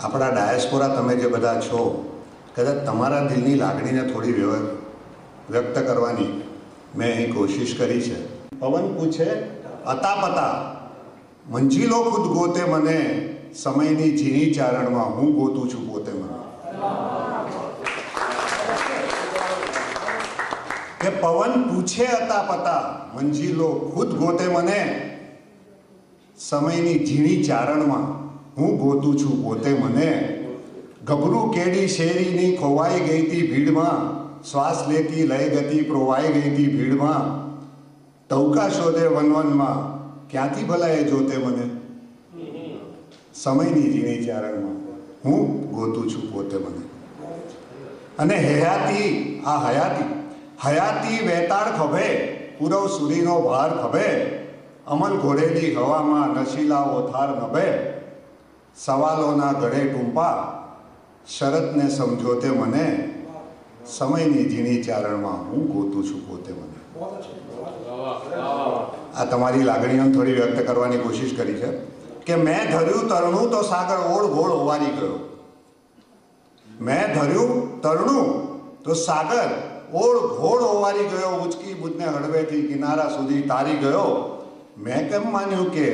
આપણા ડાયસ્પોરા તમે જે બધા છો, કદાચ તમારા દિલની લાગણીને થોડી વ્યક્ત કરવાની મેં અહીં કોશિશ કરી છે. પવન પૂછે, અતાપતા, મંજિલો ખુદ ગોતે મને, સમયની ઝીણી ચારણમાં હું ગોતું છું પોતે મને. કે પવન પૂછે હતા પતા મંજિલો ખુદ ગોતે મને, સમયની ઝીણી ચારણમાં હું ગોતું છું પોતે મને. ગભરું કેડી શેરીની ખોવાઈ ગઈ હતી ભીડમાં. શ્વાસ લેતી લઈ ગતી પ્રોવાઈ ગઈ હતી ભીડમાં. ટવકા શોધે વનવનમાં. ક્યાંથી ભલા એ જોતે મને? સમયની ઝીણી ચારણમાં હું ગોતું છું પોતે મને. અને હયાતી, આ હયાતી હયાતી વેતાળ ખભે, પૂરવ સુરીનો ભાર ખભે અમલ ઘોડેલી હવામાં નશીલા ઓથાર નભે. સવાલોના ગળે ટૂંપા, શરતને સમજો તે મને, સમયની ઝીણી ચારણમાં હું ગોતું છું પોતે મને. આ તમારી લાગણીઓને થોડી વ્યક્ત કરવાની કોશિશ કરી છે કે મેં ધર્યું તરણું તો સાગર ઓળ ઘોળ હોવાની ગયો મેં ધર્યું તરણું તો સાગર ઓળ ઘોળ હોવાની ગયો ઉચકી બુધને હળવેથી કિનારા સુધી તારી ગયો. મેં કેમ માન્યું કે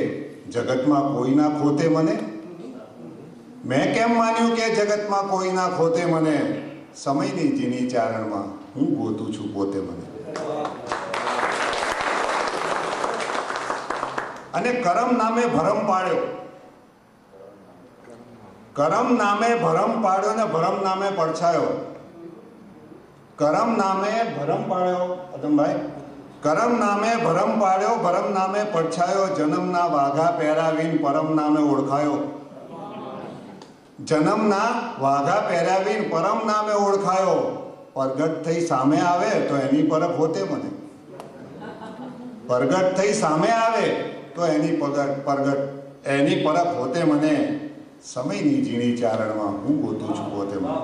જગતમાં કોઈ ના ખોતે મને? મેં કેમ માન્યું કે જગતમાં કોઈ ના ખોતે મને સમયની જીની ચારણમાં હું ગોતું છું પોતે મને? અને કરમ નામે ભરમ પાડ્યો. કરમ નામે ભરમ પાડ્યો ને ભરમ નામે પડછાયો. કરમ નામે ભરમ પાડ્યો, અદમભાઈ. કરમ નામે ભરમ પાડ્યો, ભરમ નામે પડછાયો, જન્મના વાઘા પહેરાવીને પરમ નામે ઓળખાયો. જન્મના વાઘા પહેરાવીન પરમ નામે ઓળખાયો. પ્રગટ થઈ સામે આવે તો એની પરખ હોતે મને. પ્રગટ થઈ સામે આવે તો એની પગટ પ્રગટ, એની પરખ હોતે મને. સમયની ઝીણી ચારણમાં હું ગોતું છું પોતે મને.